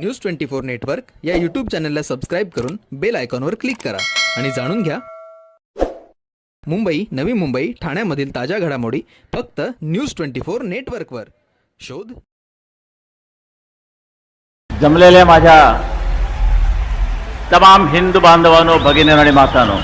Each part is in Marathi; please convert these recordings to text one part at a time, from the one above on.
न्यूज ट्वेंटी फोर नेटवर्क या यूट्यूब चॅनलला सबस्क्राईब करून बेल आयकॉनवर क्लिक करा. आणि जाणून घ्या. मुंबई नवी मुंबई ठाण्यामधील ताज्या घडामोडी फक्त न्यूज ट्वेंटी फोर नेटवर्कवर शोध. जमलेल्या माझ्या तमाम हिंदू बांधवांनो भगिनी आणि मातानो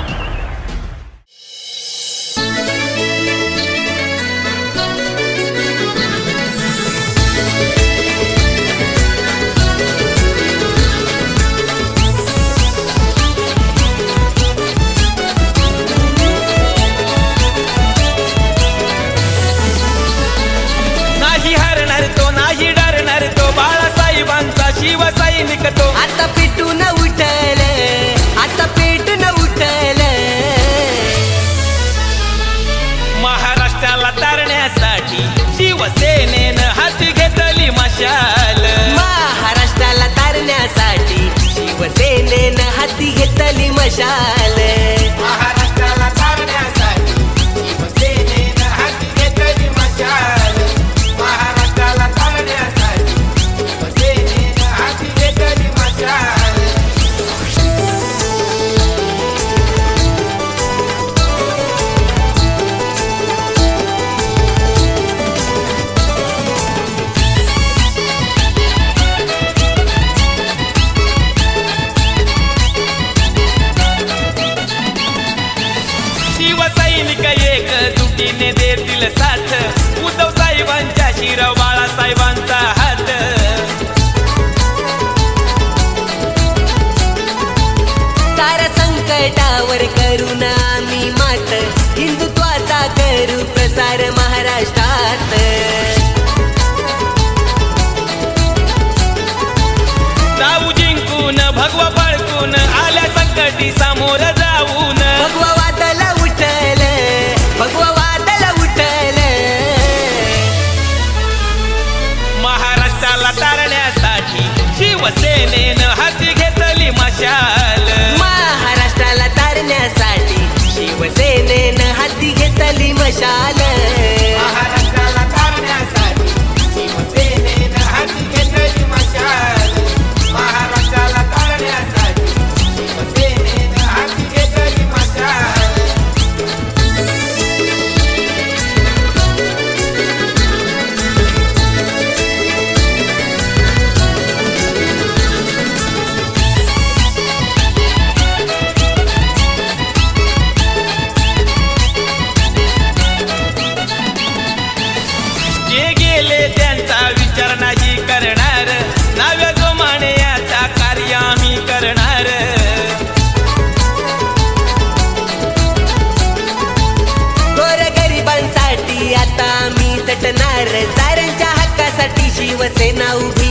जुटीने देतील साथ. उद्धव साहेबांच्या शिरव बाळासाहेबांचा हात. सारा संकटावर करून आम्ही मात. हिंदुत्वाचा करू प्रसार महाराष्ट्रात. जाऊ जिंकून भगवा बळकून आल्या संकटी समोर आता मी तटणार साऱ्यांच्या हक्कासाठी शिवसेना उभी